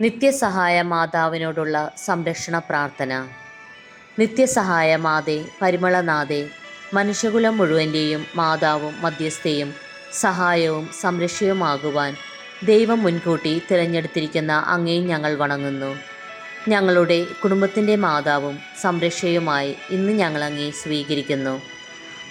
നിത്യസഹായ മാതാവിനോടുള്ള സംരക്ഷണ പ്രാർത്ഥന. നിത്യസഹായ മാതേ പരിമളനാഥേ മനുഷ്യകുലം മുഴുവന്റെയും മാതാവും മധ്യസ്ഥയും സഹായവും സംരക്ഷയുമാകുവാൻ ദൈവം മുൻകൂട്ടി തിരഞ്ഞെടുത്തിരിക്കുന്ന അങ്ങേ ഞങ്ങൾ വണങ്ങുന്നു. ഞങ്ങളുടെ കുടുംബത്തിന്റെ മാതാവും സംരക്ഷയുമായി ഇന്ന് ഞങ്ങൾ അങ്ങേ സ്വീകരിക്കുന്നു.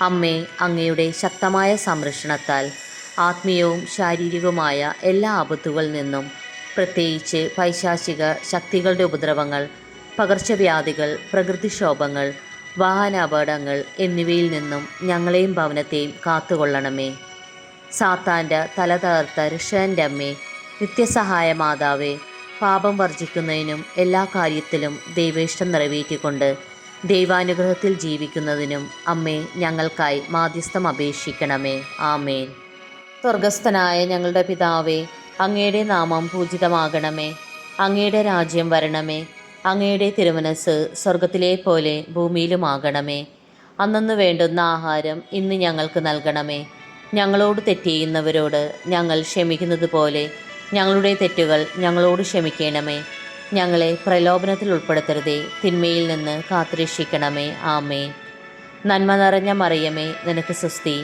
അമ്മേ അങ്ങയുടെ ശക്തമായ സംരക്ഷണത്താൽ ആത്മീയവും ശാരീരികവുമായ എല്ലാ ആപത്തുകളിൽ നിന്നും പ്രത്യേകിച്ച് പൈശാചിക ശക്തികളുടെ ഉപദ്രവങ്ങൾ പകർച്ചവ്യാധികൾ പ്രകൃതിക്ഷോഭങ്ങൾ വാഹനാപകടങ്ങൾ എന്നിവയിൽ നിന്നും ഞങ്ങളെയും ഭവനത്തെയും കാത്തുകൊള്ളണമേ. സാത്താന്റെ തല തകർത്ത ഋഷന്റെ അമ്മേ നിത്യസഹായ മാതാവേ പാപം വർജിക്കുന്നതിനും എല്ലാ കാര്യത്തിലും ദൈവേഷ്ടം നിറവേറ്റിക്കൊണ്ട് ദൈവാനുഗ്രഹത്തിൽ ജീവിക്കുന്നതിനും അമ്മേ ഞങ്ങൾക്കായി മാധ്യസ്ഥം അപേക്ഷിക്കണമേ. ആമേൻ. സ്വർഗസ്ഥനായ ഞങ്ങളുടെ പിതാവേ അങ്ങയുടെ നാമം പൂജിതമാകണമേ. അങ്ങയുടെ രാജ്യം വരണമേ. അങ്ങയുടെ തിരുമനസ് സ്വർഗത്തിലെ പോലെ ഭൂമിയിലുമാകണമേ. അന്നന്ന് വേണ്ടുന്ന ആഹാരം ഇന്ന് ഞങ്ങൾക്ക് നൽകണമേ. ഞങ്ങളോട് തെറ്റ് ചെയ്യുന്നവരോട് ഞങ്ങൾ ക്ഷമിക്കുന്നത് പോലെ ഞങ്ങളുടെ തെറ്റുകൾ ഞങ്ങളോട് ക്ഷമിക്കണമേ. ഞങ്ങളെ പ്രലോഭനത്തിൽ ഉൾപ്പെടുത്തരുതേ. തിന്മയിൽ നിന്ന് കാത്തുരക്ഷിക്കണമേ. ആമേ നന്മ നിറഞ്ഞ മറിയമേ നിനക്ക് സുസ്തി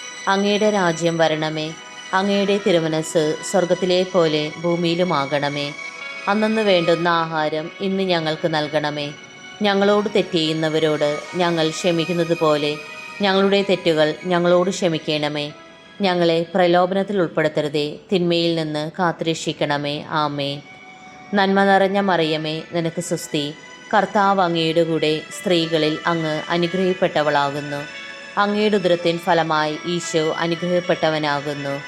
അങ്ങയുടെ രാജ്യം വരണമേ. അങ്ങയുടെ തിരുമനസ് സ്വർഗത്തിലെ പോലെ ഭൂമിയിലുമാകണമേ. അന്നന്ന് വേണ്ടുന്ന ആഹാരം ഇന്ന് ഞങ്ങൾക്ക് നൽകണമേ. ഞങ്ങളോട് തെറ്റ് ചെയ്യുന്നവരോട് ഞങ്ങൾ ക്ഷമിക്കുന്നത് പോലെ ഞങ്ങളുടെ തെറ്റുകൾ ഞങ്ങളോട് ക്ഷമിക്കണമേ. ഞങ്ങളെ പ്രലോഭനത്തിൽ ഉൾപ്പെടുത്തരുതേ. തിന്മയിൽ നിന്ന് കാത്തുരക്ഷിക്കണമേ. ആമേ നന്മ നിറഞ്ഞ മറിയമേ നിനക്ക് സുസ്തി കർത്താവ് അങ്ങയുടെ കൂടെ സ്ത്രീകളിൽ അങ്ങ് അനുഗ്രഹിക്കപ്പെട്ടവളാകുന്നു അങ്ങയുടെ ഉദരത്തിൻ ഫലമായി ഈശോ അനുഗ്രഹപ്പെട്ടവനാകുന്നു.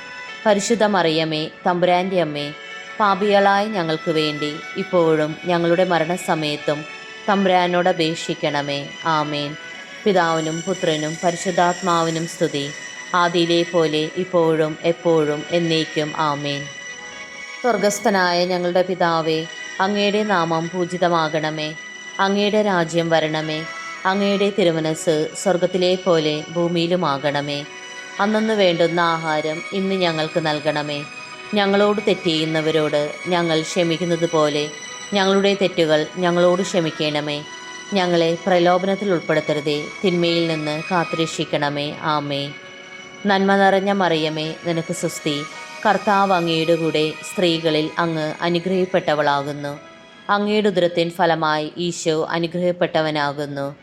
പരിശുദ്ധ മറിയമ്മേ തമ്പുരാന്റെ അമ്മേ പാപികളായ ഞങ്ങൾക്ക് വേണ്ടി ഇപ്പോഴും ഞങ്ങളുടെ മരണസമയത്തും തമ്പുരാനോട് അപേക്ഷിക്കണമേ. ആമേൻ. പിതാവിനും പുത്രനും പരിശുദ്ധാത്മാവിനും സ്തുതി. ആദിയിലെ പോലെ ഇപ്പോഴും എപ്പോഴും എന്നേക്കും ആമേൻ. സ്വർഗസ്ഥനായ ഞങ്ങളുടെ പിതാവേ അങ്ങയുടെ നാമം പൂജിതമാകണമേ. അങ്ങയുടെ രാജ്യം വരണമേ. അങ്ങയുടെ തിരുമനസ് സ്വർഗത്തിലെ പോലെ ഭൂമിയിലുമാകണമേ. അന്നന്ന് വേണ്ടുന്ന ആഹാരം ഇന്ന് ഞങ്ങൾക്ക് നൽകണമേ. ഞങ്ങളോട് തെറ്റ് ചെയ്യുന്നവരോട് ഞങ്ങൾ ക്ഷമിക്കുന്നത് പോലെ ഞങ്ങളുടെ തെറ്റുകൾ ഞങ്ങളോട് ക്ഷമിക്കണമേ. ഞങ്ങളെ പ്രലോഭനത്തിൽ ഉൾപ്പെടുത്തരുതേ തിന്മയിൽ നിന്ന് കാത്തുരക്ഷിക്കണമേ. ആമേ നന്മ നിറഞ്ഞ മറിയമേ നിനക്ക് സുസ്തി കർത്താവ് അങ്ങയുടെ കൂടെ സ്ത്രീകളിൽ അങ്ങ് അനുഗ്രഹിക്കപ്പെട്ടവളാകുന്നു അങ്ങയുടെ ഉദരത്തിൻ ഫലമായി ഈശോ അനുഗ്രഹിക്കപ്പെട്ടവനാകുന്നു